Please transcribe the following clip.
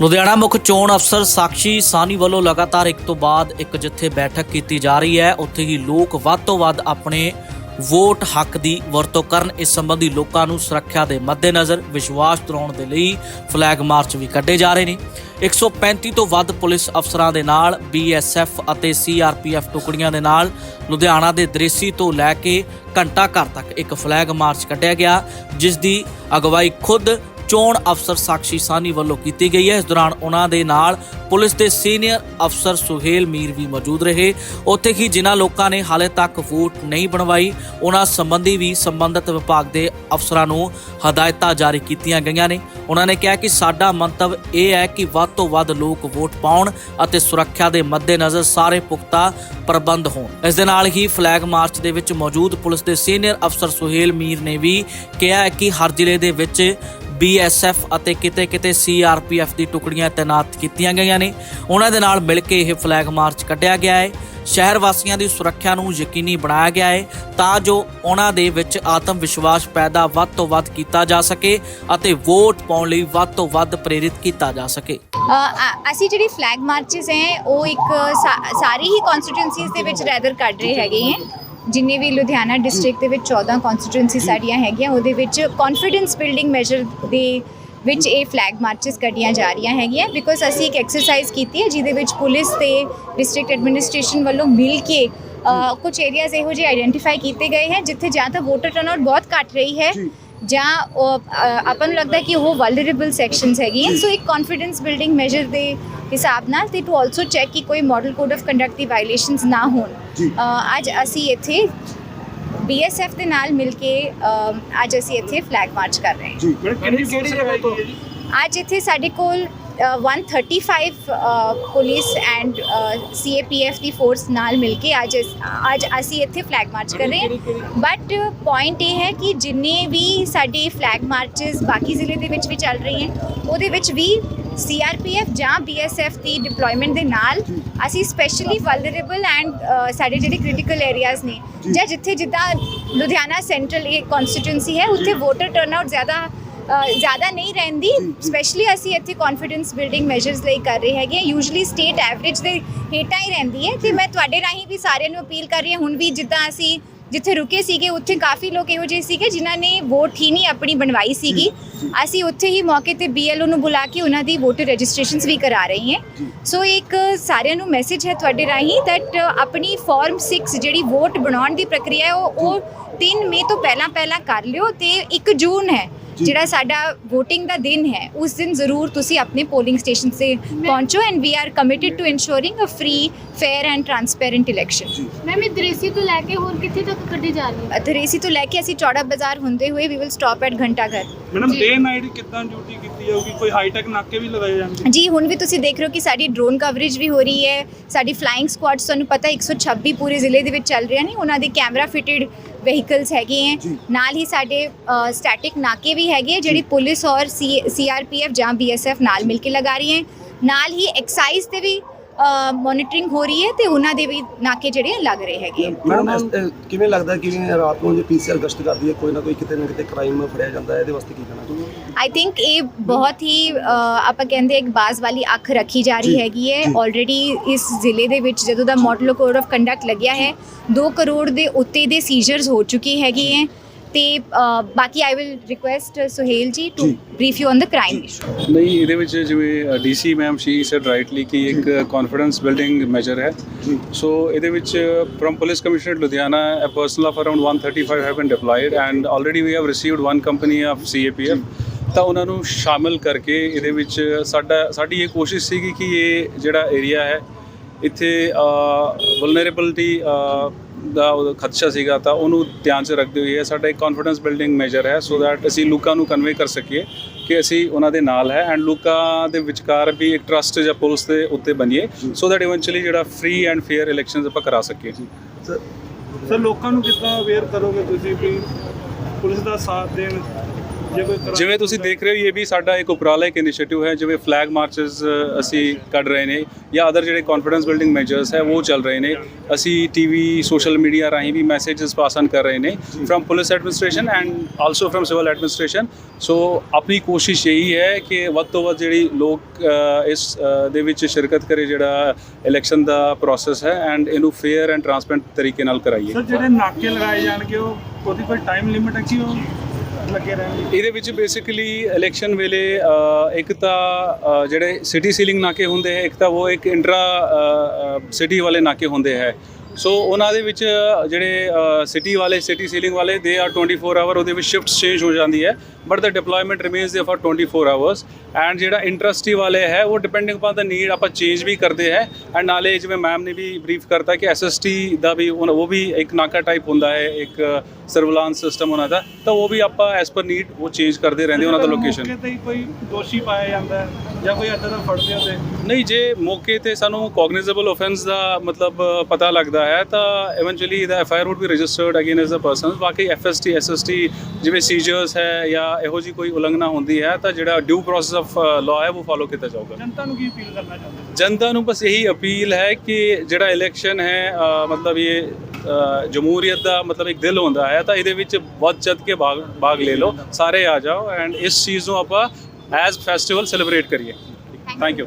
ਲੁਧਿਆਣਾ ਮੁੱਖ ਚੋਣ ਅਫਸਰ ਸਾਕਸ਼ੀ ਸਾਨੀ ਵੱਲੋਂ ਲਗਾਤਾਰ ਇੱਕ ਤੋਂ ਬਾਅਦ ਇੱਕ ਜਿੱਥੇ ਬੈਠਕ ਕੀਤੀ ਜਾ ਰਹੀ ਹੈ, ਉੱਥੇ ਹੀ ਲੋਕ ਵੱਧ ਤੋਂ ਵੱਧ ਆਪਣੇ ਵੋਟ ਹੱਕ ਦੀ ਵਰਤੋਂ ਕਰਨ, ਇਸ ਸੰਬੰਧੀ ਲੋਕਾਂ ਨੂੰ ਸੁਰੱਖਿਆ ਦੇ ਮੱਦੇਨਜ਼ਰ ਵਿਸ਼ਵਾਸ ਦਿਲਾਉਣ ਦੇ ਲਈ ਫਲੈਗ ਮਾਰਚ ਵੀ ਕੱਢੇ ਜਾ ਰਹੇ ਨੇ। 135 ਤੋਂ ਵੱਧ ਪੁਲਿਸ ਅਫਸਰਾਂ ਦੇ ਨਾਲ ਬੀਐਸਐਫ ਅਤੇ ਸੀਆਰਪੀਐਫ ਟੁਕੜੀਆਂ ਦੇ ਨਾਲ ਲੁਧਿਆਣਾ ਦੇ ਦ੍ਰਿਸ਼ੀ ਤੋਂ ਲੈ ਕੇ ਘੰਟਾ ਘਰ ਤੱਕ ਇੱਕ ਫਲੈਗ ਮਾਰਚ ਕੱਢਿਆ ਗਿਆ, ਜਿਸ ਦੀ ਅਗਵਾਈ ਖੁਦ ਚੋਣ ਅਫਸਰ ਸਾਕਸ਼ੀ ਸਾਨੀ ਵੱਲੋਂ ਕੀਤੀ ਗਈ ਹੈ। ਇਸ ਦੌਰਾਨ ਉਹਨਾਂ ਦੇ ਨਾਲ ਪੁਲਿਸ ਦੇ ਸੀਨੀਅਰ ਅਫਸਰ ਸੁਹੇਲ ਮੀਰ ਵੀ ਮੌਜੂਦ ਰਹੇ। ਉੱਥੇ ਹੀ ਜਿਨ੍ਹਾਂ ਲੋਕਾਂ ਨੇ ਹਾਲੇ ਤੱਕ ਵੋਟ ਨਹੀਂ ਬਣਵਾਈ, ਉਹਨਾਂ ਸੰਬੰਧੀ ਵੀ ਸੰਬੰਧਿਤ ਵਿਭਾਗ ਦੇ ਅਫਸਰਾਂ ਨੂੰ ਹਦਾਇਤਾਂ ਜਾਰੀ ਕੀਤੀਆਂ ਗਈਆਂ ਨੇ। ਉਹਨਾਂ ਨੇ ਕਿਹਾ ਕਿ ਸਾਡਾ ਮੰਤਵ ਇਹ ਹੈ ਕਿ ਵੱਧ ਤੋਂ ਵੱਧ ਲੋਕ ਵੋਟ ਪਾਉਣ ਅਤੇ ਸੁਰੱਖਿਆ ਦੇ ਮੱਦੇਨਜ਼ਰ ਸਾਰੇ ਪੁਖਤਾ ਪ੍ਰਬੰਧ ਹੋਣ। ਇਸ ਦੇ ਨਾਲ ਹੀ ਫਲੈਗ ਮਾਰਚ ਦੇ ਵਿੱਚ ਮੌਜੂਦ ਪੁਲਿਸ ਦੇ ਸੀਨੀਅਰ ਅਫਸਰ ਸੁਹੇਲ ਮੀਰ ਨੇ ਵੀ ਕਿਹਾ ਕਿ ਹਰ ਜ਼ਿਲ੍ਹੇ ਦੇ ਵਿੱਚ ਬੀਐਸਐਫ ਅਤੇ ਕਿਤੇ-ਕਿਤੇ ਸੀਆਰਪੀਐਫ ਦੀ ਟੁਕੜੀਆਂ ਤਾਇਨਾਤ ਕੀਤੀਆਂ ਗਈਆਂ ਨੇ। ਉਹਨਾਂ ਦੇ ਨਾਲ ਮਿਲ ਕੇ ਇਹ ਫਲੈਗ ਮਾਰਚ ਕੱਢਿਆ ਗਿਆ ਹੈ। ਸ਼ਹਿਰ ਵਾਸੀਆਂ ਦੀ ਸੁਰੱਖਿਆ ਨੂੰ ਯਕੀਨੀ ਬਣਾਇਆ ਗਿਆ ਹੈ ਤਾਂ ਜੋ ਉਹਨਾਂ ਦੇ ਵਿੱਚ ਆਤਮ ਵਿਸ਼ਵਾਸ ਪੈਦਾ ਵੱਧ ਤੋਂ ਵੱਧ ਕੀਤਾ ਜਾ ਸਕੇ ਅਤੇ ਵੋਟ ਪਾਉਣ ਲਈ ਵੱਧ ਤੋਂ ਵੱਧ ਪ੍ਰੇਰਿਤ ਕੀਤਾ ਜਾ ਸਕੇ। ਅਸੀਂ ਜਿਹੜੀ ਫਲੈਗ ਮਾਰਚਸ ਹੈ, ਉਹ ਇੱਕ ਸਾਰੀ ਹੀ ਕਨਸਟੀਟੂਐਂਸੀਜ਼ ਦੇ ਵਿੱਚ ਰੈਦਰ ਕੱਢ ਰਹੇ ਹੈਗੇ ਹੈ। ਜਿੰਨੇ ਵੀ ਲੁਧਿਆਣਾ ਡਿਸਟ੍ਰਿਕਟ ਦੇ ਵਿੱਚ 14 ਕਨਸਟੀਟੂਐਂਸੀ ਸਾਡੀਆਂ ਹੈਗੀਆਂ ਉਹਦੇ ਵਿੱਚ ਕੌਨਫੀਡੈਂਸ ਬਿਲਡਿੰਗ ਮੈਜਰ ਦੇ ਵਿੱਚ ਇਹ ਫਲੈਗ ਮਾਰਚਸ ਕੱਢੀਆਂ ਜਾ ਰਹੀਆਂ ਹੈਗੀਆਂ ਬਿਕੋਜ਼ ਅਸੀਂ ਇੱਕ ਐਕਸਰਸਾਈਜ਼ ਕੀਤੀ ਹੈ ਜਿਹਦੇ ਵਿੱਚ ਪੁਲਿਸ ਤੇ ਡਿਸਟ੍ਰਿਕਟ ਐਡਮਿਨਿਸਟ੍ਰੇਸ਼ਨ ਵੱਲੋਂ ਮਿਲ ਕੇ ਅ, ਕੁਝ ਏਰੀਆਜ਼ ਇਹੋ ਜਿਹੇ ਆਈਡੈਂਟੀਫਾਈ ਕੀਤੇ ਗਏ ਹੈ ਜਿੱਥੇ ਜਾਂ ਤਾਂ ਵੋਟਰ ਟਰਨਆਊਟ ਬਹੁਤ ਘੱਟ ਰਹੀ ਹੈ ਜਾਂ ਆਪਾਂ ਨੂੰ ਲੱਗਦਾ ਕਿ ਉਹ ਵਲਨਰੇਬਲ ਸੈਕਸ਼ਨਸ ਹੈਗੀਆਂ ਸੋ ਇੱਕ ਕੌਨਫੀਡੈਂਸ ਬਿਲਡਿੰਗ ਮੈਜਰ ਦੇ ਹਿਸਾਬ ਨਾਲ ਤੇ ਟੂ ਆਲਸੋ ਚੈੱਕ ਕਿ ਕੋਈ ਮਾਡਲ ਕੋਡ ਆਫ ਕੰਡਕਟ ਦੀ ਵਾਇਲੇਸ਼ਨਸ ਨਾ ਹੋਣ। ਅ, ਅੱਜ ਅਸੀਂ ਇੱਥੇ ਬੀਐਸਐਫ ਦੇ ਨਾਲ ਮਿਲ ਕੇ ਅ, ਅੱਜ ਅਸੀਂ ਇੱਥੇ ਫਲੈਗ ਮਾਰਚ ਕਰ ਰਹੇ ਹਾਂ। ਜੀ। ਕਿਹੜੀ ਕਿਹੜੀ ਜਗ੍ਹਾ ਤੋਂ ਅੱਜ ਇੱਥੇ ਸਾਡੇ ਕੋਲ uh, 135 uh, police and CAPF ਦੀ ਫੋਰਸ ਨਾਲ ਮਿਲ ਕੇ ਅੱਜ ਅੱਜ ਅਸੀਂ ਇੱਥੇ ਫਲੈਗ ਮਾਰਚ ਕਰ ਰਹੇ ਹਾਂ। ਬਟ ਪੁਆਇੰਟ ਇਹ ਹੈ ਕਿ ਜਿੰਨੇ ਵੀ ਸਾਡੇ ਫਲੈਗ ਮਾਰਚਸ ਬਾਕੀ ਜ਼ਿਲ੍ਹੇ ਦੇ ਵਿੱਚ ਵੀ ਚੱਲ ਰਹੀ ਹੈ ਉਹਦੇ ਵਿੱਚ ਵੀ ਸੀਆਰਪੀਐਫ ਜਾਂ ਬੀਐਸਐਫ ਦੀ ਡਿਪਲੋਇਮੈਂਟ ਦੇ ਨਾਲ ਅਸੀਂ ਸਪੈਸ਼ਲੀ ਵਲਨਰੇਬਲ ਐਂਡ ਸਾਡੇ ਜਿਹੜੇ ਕ੍ਰਿਟੀਕਲ ਏਰੀਆਜ਼ ਨੇ ਜਾਂ। ਜਿੱਥੇ ਜਿੱਦਾਂ ਲੁਧਿਆਣਾ ਸੈਂਟਰਲ ਇਹ ਕਨਸਟੀਟੂਐਂਸੀ ਹੈ ਉੱਥੇ ਵੋਟਰ ਟਰਨਆਊਟ ਜ਼ਿਆਦਾ ਜ਼ਿਆਦਾ ਨਹੀਂ ਰਹਿੰਦੀ। ਸਪੈਸ਼ਲੀ ਅਸੀਂ ਇੱਥੇ ਕੌਨਫੀਡੈਂਸ ਬਿਲਡਿੰਗ ਮੈਜਰਸ ਲਈ ਕਰ ਰਹੇ ਹੈਗੇ ਯੂਜੂਲੀ ਸਟੇਟ ਐਵਰੇਜ ਦੇ ਹੇਠਾਂ ਹੀ ਰਹਿੰਦੀ ਹੈ। ਤੇ ਮੈਂ ਤੁਹਾਡੇ ਰਾਹੀਂ ਵੀ ਸਾਰਿਆਂ ਨੂੰ ਅਪੀਲ ਕਰ ਰਹੀ ਹਾਂ। ਹੁਣ ਵੀ ਜਿੱਦਾਂ ਅਸੀਂ ਜਿੱਥੇ ਰੁਕੇ ਸੀਗੇ, ਉੱਥੇ ਕਾਫੀ ਲੋਕ ਇਹੋ ਜਿਹੇ ਸੀਗੇ ਜਿਨ੍ਹਾਂ ਨੇ ਵੋਟ ਹੀ ਨਹੀਂ ਆਪਣੀ ਬਣਵਾਈ ਸੀਗੀ। ਅਸੀਂ ਉੱਥੇ ਹੀ ਮੌਕੇ ਤੇ ਬੀਐਲਓ ਨੂੰ ਬੁਲਾ ਕੇ ਉਹਨਾਂ ਦੀ ਵੋਟਰ ਰਜਿਸਟ੍ਰੇਸ਼ਨਸ ਵੀ ਕਰਾ ਰਹੇ ਹਾਂ। ਸੋ ਇੱਕ ਸਾਰਿਆਂ ਨੂੰ ਮੈਸੇਜ ਹੈ ਤੁਹਾਡੇ ਰਾਹੀਂ ਦੈਟ ਆਪਣੀ ਫਾਰਮ 6 ਜਿਹੜੀ ਵੋਟ ਬਣਾਉਣ ਦੀ ਪ੍ਰਕਿਰਿਆ ਉਹ ਉਹ 3 ਮਈ ਤੋਂ ਪਹਿਲਾਂ ਪਹਿਲਾਂ ਕਰ ਲਿਓ ਤੇ 1 ਜੂਨ ਹੈ। ਜਿਹੜਾ ਸਾਡਾ VOTING ਦਾ ਦਿਨ ਹੈ ਉਸ ਦਿਨ ਜ਼ਰੂਰ ਤੁਸੀਂ ਆਪਣੇ ਪੋਲਿੰਗ ਸਟੇਸ਼ਨ ਤੇ ਪਹੁੰਚੋ and we are committed to ensuring a free fair and transparent election ma'am ਇਹ ਦ੍ਰੇਸੀ ਤੋਂ ਲੈ ਕੇ ਹੋਰ ਕਿੱਥੇ ਤੱਕ ਕੱਢੀ ਜਾ ਰਹੀ ਹੈ? ਧਰੇਸੀ ਤੋਂ ਲੈ ਕੇ ਅਸੀਂ ਚੌੜਾ ਬਾਜ਼ਾਰ ਹੁੰਦੇ ਹੋਏ we will stop at Ghanta Ghar. Madam. Day night ਕਿੱਦਾਂ ਡਿਊਟੀ ਕੀਤੀ ਜਾਊਗੀ ਕੋਈ ਹਾਈ ਟੈਕ ਨਾਕੇ ਵੀ ਲਗਾਏ ਜਾਣਗੇ। ਜੀ ਹੁਣ ਵੀ ਤੁਸੀਂ ਦੇਖ ਰਹੇ ਹੋ ਕਿ ਸਾਡੀ ਡਰੋਨ ਕਵਰੇਜ ਵੀ ਹੋ ਰਹੀ ਹੈ। ਸਾਡੀ ਫਲਾਈਂਗ ਸਕੁਆਡਸ ਤੁਹਾਨੂੰ ਪਤਾ 126 ਪੂਰੇ ਜ਼ਿਲ੍ਹੇ ਦੇ ਵਿੱਚ ਚੱਲ ਰਹੀਆਂ ਨੇ। ਉਹਨਾਂ ਦੇ ਕੈਮਰਾ ਫਿਟਡ ਵਹੀਕਲਸ ਹੈਗੇ ਹੈ। ਨਾਲ ਹੀ ਸਾਡੇ ਸਟੈਟਿਕ ਨਾਕੇ ਵੀ ਹੈਗੇ ਹੈ, ਜਿਹੜੀ ਪੁਲਿਸ ਔਰ ਸੀਆਰਪੀਐਫ ਜਾਂ ਬੀਐਸਐਫ ਨਾਲ ਮਿਲ ਕੇ ਲਗਾ ਰਹੀ ਹੈ। ਨਾਲ ਹੀ ਐਕਸਾਈਜ਼ ਤੇ ਵੀ ਮੋਨੀਟਰਿੰਗ ਹੋ ਰਹੀ ਹੈ ਤੇ ਉਹਨਾਂ ਦੇ ਵੀ ਨਾਕੇ ਜਿਹੜੇ ਲੱਗ ਰਹੇ ਹੈਗੇ। ਮੈਡਮ ਕਿਵੇਂ ਲੱਗਦਾ ਕਿਵੇਂ ਰਾਤ ਨੂੰ ਜੇ ਪੀਸੀਆਰ ਗਸ਼ਤ ਕਰਦੀ ਹੈ ਕੋਈ ਨਾ ਕੋਈ ਕਿਤੇ ਨਾ ਕਿਤੇ ਕ੍ਰਾਈਮ ਫੜਿਆ ਜਾਂਦਾ ਹੈ ਇਹਦੇ ਵਾਸਤੇ ਕੀ ਕਹਿਣਾ ਚਾਹੁੰਦੇ ਆਈ ਥਿੰਕ ਇਹ ਬਹੁਤ ਹੀ ਆਪਾਂ ਕਹਿੰਦੇ ਇੱਕ ਬਾਜ਼ ਵਾਲੀ ਅੱਖ ਰੱਖੀ ਜਾ ਰਹੀ ਹੈਗੀ ਹੈ। ਆਲਰੇਡੀ ਇਸ ਜ਼ਿਲ੍ਹੇ ਦੇ ਵਿੱਚ ਜਦੋਂ ਦਾ ਮਾਡਲ ਕੋਡ ਆਫ ਕੰਡਕਟ ਲੱਗਿਆ ਹੈ 2 ਕਰੋੜ ਦੇ ਉੱਤੇ ਦੇ ਸੀਜ਼ਰਸ ਹੋ ਚੁੱਕੇ ਹੈਗੇ ਹੈ। ਤੇ ਅ, ਬਾਕੀ ਆਈ will request Suhel ji to brief you on the crime issue ਨਹੀਂ ਇਹਦੇ ਵਿੱਚ ਜਿਵੇਂ DC ma'am she said rightly ਕਿ ਇੱਕ ਕੌਨਫੀਡੈਂਸ ਬਿਲਡਿੰਗ ਮੈਜਰ ਹੈ। ਸੋ ਇਹਦੇ ਵਿੱਚ from police commissioner Ludhiana a personnel of around 135 have been deployed and already we have received one company of CAPF ਤਾਂ ਉਹਨਾਂ ਨੂੰ ਸ਼ਾਮਿਲ ਕਰਕੇ ਇਹਦੇ ਵਿੱਚ ਸਾਡਾ ਸਾਡੀ ਇਹ ਕੋਸ਼ਿਸ਼ ਸੀਗੀ ਕਿ ਇਹ ਜਿਹੜਾ ਏਰੀਆ ਹੈ ਇੱਥੇ ਵਲਨਰੇਬਿਲਟੀ ਦਾ ਉਹ ਖਦਸ਼ਾ ਸੀਗਾ ਤਾਂ ਉਹਨੂੰ ਧਿਆਨ 'ਚ ਰੱਖਦੇ ਹੋਏ ਸਾਡਾ ਇੱਕ ਕੌਨਫੀਡੈਂਸ ਬਿਲਡਿੰਗ ਮੈਜਰ ਹੈ ਸੋ ਦੈਟ ਅਸੀਂ ਲੋਕਾਂ ਨੂੰ ਕਨਵੇ ਕਰ ਸਕੀਏ ਕਿ ਅਸੀਂ ਉਹਨਾਂ ਦੇ ਨਾਲ ਹੈ ਐਂਡ ਲੋਕਾਂ ਦੇ ਵਿਚਕਾਰ ਵੀ ਇੱਕ ਟਰਸਟ ਜਾਂ ਪੁਲਿਸ ਦੇ ਉੱਤੇ ਬਣੀਏ ਸੋ ਦੈਟ ਇਵੈਂਚੁਅਲੀ ਜਿਹੜਾ ਫ੍ਰੀ ਐਂਡ ਫੇਅਰ ਇਲੈਕਸ਼ਨਸ ਆਪਾਂ ਕਰਾ ਸਕੀਏ। ਸਰ ਲੋਕਾਂ ਨੂੰ ਕਿੱਦਾਂ ਅਵੇਅਰ ਕਰੋਗੇ ਤੁਸੀਂ ਵੀ ਪੁਲਿਸ ਦਾ ਸਾਥ ਦੇਣ ਜਿਵੇਂ ਤੁਸੀਂ ਦੇਖ ਰਹੇ ਹੋ, ਇਹ ਵੀ ਸਾਡਾ ਇੱਕ ਉਪਰਾਲਾ, ਇੱਕ ਇਨੀਸ਼ੀਏਟਿਵ ਹੈ, ਜਿਵੇਂ ਫਲੈਗ ਮਾਰਚਸ ਅਸੀਂ ਕੱਢ ਰਹੇ ਨੇ ਜਾਂ ਅਦਰ ਜਿਹੜੇ ਕੌਨਫੀਡੈਂਸ ਬਿਲਡਿੰਗ ਮੈਜਰਸ ਹੈ, ਉਹ ਚੱਲ ਰਹੇ ਨੇ। ਅਸੀਂ ਟੀਵੀ ਸੋਸ਼ਲ ਮੀਡੀਆ ਰਾਹੀਂ ਵੀ ਮੈਸੇजेस ਪਾਸ ਆਨ ਕਰ ਰਹੇ ਨੇ from police administration and also from civil administration so ਆਪਣੀ ਕੋਸ਼ਿਸ਼ ਇਹੀ ਹੈ ਕਿ ਵੱਧ ਤੋਂ ਵੱਧ ਜਿਹੜੀ ਲੋਕ ਇਸ ਦੇ ਵਿੱਚ ਸ਼ਿਰਕਤ ਕਰੇ ਜਿਹੜਾ ਇਲੈਕਸ਼ਨ ਦਾ ਪ੍ਰੋਸੈਸ ਹੈ ਐਂਡ ਇਹਨੂੰ ਫੇਅਰ ਐਂਡ ਟਰਾਂਸਪੇਰੈਂਟ ਤਰੀਕੇ ਨਾਲ ਕਰਾਈਏ। ਸਰ, ਜਿਹੜੇ ਨਾਕੇ ਲਗਾਏ ਜਾਣਗੇ, ਉਹ ਉਹਦੀ ਕੋਈ ਟਾਈਮ ਲਿਮਿਟ ਹੈ ਕਿ ਉਹ ਲੱਗੇ ਰਹਿਣਗੇ ਇਹਦੇ ਵਿੱਚ ਬੇਸਿਕਲੀ ਇਲੈਕਸ਼ਨ ਵੇਲੇ ਇੱਕ ਤਾਂ ਜਿਹੜੇ ਸਿਟੀ ਸੀਲਿੰਗ ਨਾਕੇ ਹੁੰਦੇ ਹੈ, ਇੱਕ ਤਾਂ ਉਹ ਇੱਕ ਇੰਟਰਾ ਸਿਟੀ ਵਾਲੇ ਨਾਕੇ ਹੁੰਦੇ ਹੈ। ਸੋ ਉਹਨਾਂ ਦੇ ਵਿੱਚ ਜਿਹੜੇ ਸਿਟੀ ਵਾਲੇ ਸਿਟੀ ਸੀਲਿੰਗ ਵਾਲੇ ਦੇ ਆਰ 24 ਆਵਰ ਉਹਦੇ ਵਿੱਚ ਸ਼ਿਫਟਸ ਚੇਂਜ ਹੋ ਜਾਂਦੀ ਹੈ। But the deployment remains there for 24 hours and ਜਿਹੜਾ ਇੰਟਰਸਟੀ ਵਾਲੇ ਹੈ ਉਹ ਡਿਪੈਂਡਿੰਗ ਅਪਨ ਦਾ ਨੀਡ ਆਪਾਂ ਚੇਂਜ ਵੀ ਕਰਦੇ ਹੈ। ਐਂਡ ਨਾਲੇ ਜਿਵੇਂ ਮੈਮ ਨੇ ਵੀ ਬਰੀਫ ਕਰਤਾ ਕਿ ਐਸਐਸਟੀ ਦਾ ਵੀ ਉਹ ਵੀ ਇੱਕ ਨਾਕਾ ਟਾਈਪ ਹੁੰਦਾ ਹੈ ਇੱਕ ਸਰਵੇਲਾਂਸ ਸਿਸਟਮ ਉਹਨਾਂ ਦਾ। ਤਾਂ ਉਹ ਵੀ ਆਪਾਂ ਐਸ ਪਰ ਨੀਡ ਉਹ ਚੇਂਜ ਕਰਦੇ ਰਹਿੰਦੇ ਉਹਨਾਂ ਦਾ ਲੋਕੇਸ਼ਨ ਕੋਈ ਦੋਸ਼ੀ ਪਾਇਆ ਜਾਂਦਾ ਹੈ? ਜਾਂ ਕੋਈ ਇੱਦਾਂ ਦਾ ਫੜਦੇ ਹੋ ਤੇ? ਨਹੀਂ ਜੇ ਮੌਕੇ ਤੇ ਸਾਨੂੰ ਕੋਗਨੀਜ਼ੇਬਲ ਆਫੈਂਸ ਦਾ ਮਤਲਬ ਪਤਾ ਲੱਗਦਾ ਹੈ ਤਾਂ eventually the F I R would be registered again as a person ਬਾਕੀ F S T S S T ਜਿਵੇਂ ਸੀਜਰਸ ਹੈ ਜਾਂ ਇਹੋ ਜੀ ਕੋਈ ਉਲੰਘਣਾ ਹੁੰਦੀ ਹੈ ਤਾਂ ਜਿਹੜਾ ਡਿਊ ਪ੍ਰੋਸੈਸ ਆਫ ਲਾਅ ਹੈ ਉਹ ਫਾਲੋ ਕੀਤਾ ਜਾਊਗਾ। ਜਨਤਾ ਨੂੰ ਕੀ ਅਪੀਲ ਕਰਨਾ ਚਾਹੁੰਦੇ ਜਨਤਾ ਨੂੰ ਬਸ ਇਹੀ ਅਪੀਲ ਹੈ ਕਿ ਜਿਹੜਾ ਇਲੈਕਸ਼ਨ ਹੈ ਮਤਲਬ ਇਹ ਜਮਹੂਰੀਅਤ ਦਾ ਮਤਲਬ ਇੱਕ ਦਿਲ ਹੁੰਦਾ ਹੈ ਤਾਂ ਇਹਦੇ ਵਿੱਚ ਵੱਧ ਚੜ ਕੇ ਭਾਗ ਲੈ ਲਓ ਸਾਰੇ ਆ ਜਾਓ ਐਂਡ ਇਸ ਚੀਜ਼ ਨੂੰ ਆਪਾਂ ਐਜ਼ ਫੈਸਟੀਵਲ ਸੈਲੀਬ੍ਰੇਟ ਕਰੀਏ ਥੈਂਕ ਯੂ